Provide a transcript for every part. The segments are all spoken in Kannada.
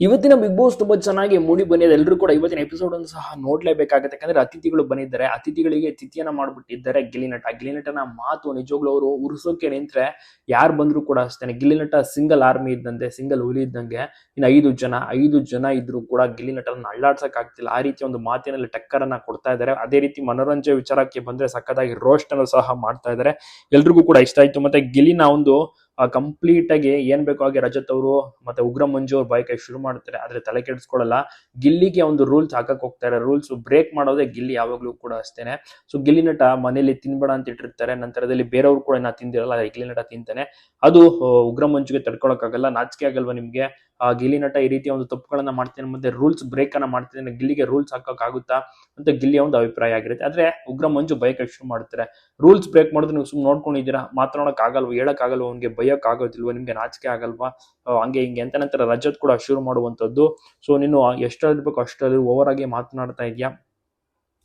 ಇವತ್ತಿನ ಬಿಗ್ ಬಾಸ್ ತುಂಬಾ ಚೆನ್ನಾಗಿ ಮೂಡಿ ಬಂದಿದೆ. ಎಲ್ಲರೂ ಕೂಡ ಇವತ್ತಿನ ಎಪಿಸೋಡ್ ಅನ್ನು ಸಹ ನೋಡ್ಲೇಬೇಕಾಗುತ್ತೆ. ಯಾಕಂದ್ರೆ ಅತಿಥಿಗಳು ಬಂದಿದ್ದಾರೆ. ಅತಿಥಿಗಳಿಗೆ ತಿಥಿಯನ್ನ ಮಾಡ್ಬಿಟ್ಟಿದ್ದಾರೆ. ಗಿಲಿನಟ ಗಿಲಿನಟನ ಮಾತು ನಿಜವಾಗ್ಲೂ ಅವರು ಉರ್ಸೋಕೆ ನಿಂತ್ರೆ ಯಾರು ಬಂದ್ರು ಕೂಡ ಅಷ್ಟೇನೆ. ಗಿಲಿನಟ ಸಿಂಗಲ್ ಆರ್ಮಿ ಇದ್ದಂತೆ ಸಿಂಗಲ್ ಹುಲಿ ಇದ್ದಂಗೆ ಇನ್ನು ಐದು ಜನ ಐದು ಜನ ಇದ್ರು ಕೂಡ ಗಿಲಿನಟನ ಅಳ್ಳಾಡ್ಸಕ್ ಆಗ್ತಿಲ್ಲ ಆ ರೀತಿ ಒಂದು ಮಾತಿನಲ್ಲಿ ಟಕ್ಕರನ್ನ ಕೊಡ್ತಾ ಇದ್ದಾರೆ. ಅದೇ ರೀತಿ ಮನೋರಂಜನೆ ವಿಚಾರಕ್ಕೆ ಬಂದ್ರೆ ಸಖತ್ತಾಗಿ ರೋಸ್ಟ್ ಅನ್ನು ಸಹ ಮಾಡ್ತಾ ಇದ್ದಾರೆ. ಎಲ್ರಿಗೂ ಕೂಡ ಇಷ್ಟ ಆಯ್ತು. ಮತ್ತೆ ಗಿಲಿನ ಒಂದು ಕಂಪ್ಲೀಟ್ ಆಗಿ ಏನ್ ಬೇಕೋ ಹಾಗೆ ರಜತ್ ಅವರು ಮತ್ತೆ ಉಗ್ರ ಮಂಜು ಅವ್ರ ಬೈಕ್ ಶುರು ಮಾಡ್ತಾರೆ ಆದ್ರೆ ತಲೆ ಕೆಡಿಸ್ಕೊಳ್ಳಲ್ಲ. ಗಿಲ್ಲಿಗೆ ಒಂದು ರೂಲ್ಸ್ ಹಾಕಕ್ ಹೋಗ್ತಾರೆ ರೂಲ್ಸ್ ಬ್ರೇಕ್ ಮಾಡೋದೇ ಗಿಲ್ಲಿ ಯಾವಾಗ್ಲೂ ಕೂಡ ಅಷ್ಟೇನೆ. ಸೊ ಗಿಲ್ಲಿ ನಟ ಮನೇಲಿ ತಿನ್ಬೇಡ ಅಂತ ಇಟ್ಟಿರ್ತಾರೆ. ನಂತರದಲ್ಲಿ ಬೇರೆಯವ್ರು ಕೂಡ ನಾ ತಿಂದಿರಲ್ಲ ಗಿಲ್ಲಿ ನಟ ತಿಂತಾನೆ. ಅದು ಆ, ಉಗ್ರ ಮಂಜುಗೆ ತಡ್ಕೊಳಕ್ಕಾಗಲ್ಲ. ನಾಚಿಕೆ ಆಗಲ್ವಾ ನಿಮ್ಗೆ? ಆ ಗಿಲ್ಲಿ ನಟ ಈ ರೀತಿಯ ಒಂದು ತಪ್ಪುಗಳನ್ನ ಮಾಡ್ತೇನೆ ಮತ್ತೆ ರೂಲ್ಸ್ ಬ್ರೇಕ್ ಅನ್ನ ಗಿಲ್ಲಿಗೆ ರೂಲ್ಸ್ ಹಾಕೋಕ್ಕಾಗುತ್ತಾ ಅಂತ ಗಿಲ್ಲಿಯ ಒಂದು ಅಭಿಪ್ರಾಯ ಆಗಿರುತ್ತೆ. ಆದ್ರೆ ಉಗ್ರ ಮಂಜು ಬೈಕ್ ಶುರು ಮಾಡ್ತಾರೆ. ರೂಲ್ಸ್ ಬ್ರೇಕ್ ಮಾಡಿದ್ರೆ ನೀವು ಸುಮ್ಮನೆ ನೋಡ್ಕೊಂಡಿದ್ದೀರಾ? ಮಾತನಾಡಕ್ ಆಗಲ್ವಾ ಹೇಳಕ್ ಆಗಲ್ವಾ ಅವ್ನಿಗೆ ಬೈಯಕ್ ಆಗೋದಿಲ್ವಾ ನಿಮ್ಗೆ ನಾಚಿಕೆ ಆಗಲ್ವಾ? ಹಂಗೆ ಹಿಂಗೆ ಅಂತ ನಂತರ ರಜತ್ ಕೂಡ ಶುರು ಮಾಡುವಂತದ್ದು ಸೊ ನೀನು ಎಷ್ಟಿರ್ಬೇಕು ಅಷ್ಟರಲ್ಲಿ ಓವರ್ ಆಗಿ ಮಾತನಾಡ್ತಾ ಇದೀಯಾ?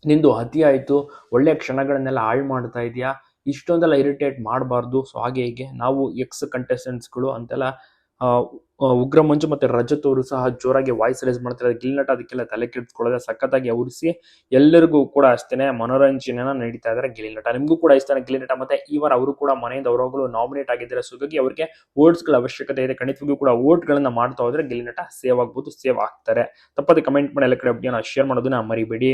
ನಿಂದು ಅತಿ ಆಯಿತು. ಒಳ್ಳೆಯ ಕ್ಷಣಗಳನ್ನೆಲ್ಲ ಹಾಳು ಮಾಡ್ತಾ ಇದೀಯಾ? ಇಷ್ಟೊಂದೆಲ್ಲ ಇರಿಟೇಟ್ ಮಾಡಬಾರ್ದು. ಸೊ ಹಾಗೆ ಹೀಗೆ. ನಾವು ಎಕ್ಸ್ ಕಂಟೆಸ್ಟೆಂಟ್ಸ್ಗಳು ಅಂತೆಲ್ಲ ಉಗ್ರ ಮಂಜು ಮತ್ತೆ ರಜತ್ ಅವರು ಸಹ ಜೋರಾಗಿ ವಾಯ್ಸ್ ರೈಸ್ ಮಾಡ್ತಾರೆ ಗಿಲ್ನಟ ಅದಕ್ಕೆಲ್ಲ ತಲೆ ಕೆಡಿಸ್ಕೊಳ್ಳೋದೆ ಸಖತ್ತಾಗಿ ಅವರಿಸಿ ಎಲ್ಲರಿಗೂ ಕೂಡ ಅಷ್ಟೇನೆ ಮನೋರಂಜನೆನ ನೀಡ್ತಾ ಇದ್ದಾರೆ ಗಿಲಿನಟ ನಿಮ್ಗೂ ಕೂಡ ಇಷ್ಟನೇ ಗಿಲಿನಟ ಮತ್ತೆ ಈ ವಾರ ಅವರು ಕೂಡ ಮನೆಯಿಂದ ಅವರೊಬ್ಬರು ನಾಮಿನೇಟ್ ಆಗಿದ್ದಾರೆ ಸೊ ಹಾಗಾಗಿ ಅವರಿಗೆ ಗಳ ಅವಶ್ಯಕತೆ ಇದೆ. ಖಂಡಿತವಾಗಿಯೂ ಕೂಡ ಗಳನ್ನ ಮಾಡ್ತಾ ಹೋದ್ರೆ ಗಿಲಿನಟ ಸೇವ್ ಆಗ್ಬೋದು ಸೇವ್ ಆಗ್ತಾರೆ. ತಪ್ಪದೆ ಕಮೆಂಟ್ ಮಾಡಿ ಎಲ್ಲ ಕಡೆ ಶೇರ್ ಮಾಡೋದನ್ನ ಮರಿಬೇಡಿ.